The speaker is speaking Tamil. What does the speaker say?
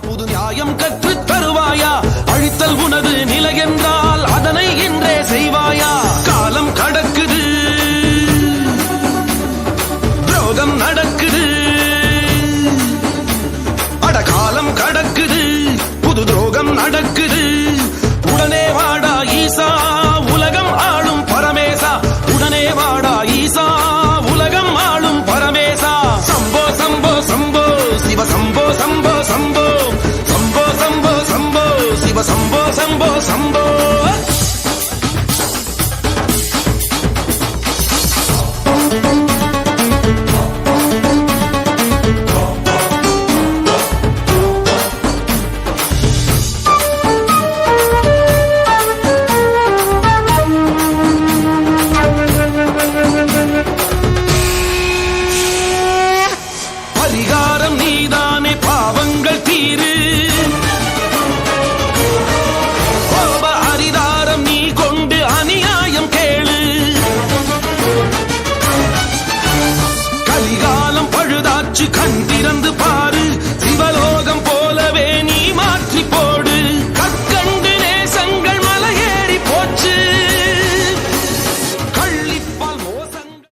புது நியாயம் கற்றுத் தருவாயா? அழித்தல் உனது நிலை என்றால் அதனை இன்றே செய்வாயா? காலம் கடக்குது. துரோகம் நடக்குது. சிவ சம்போ சம்போ சம்போ. பரிகாரம் நீதானே பாவங்கள் தீரு. கலிகாலம் கண் திறந்து பா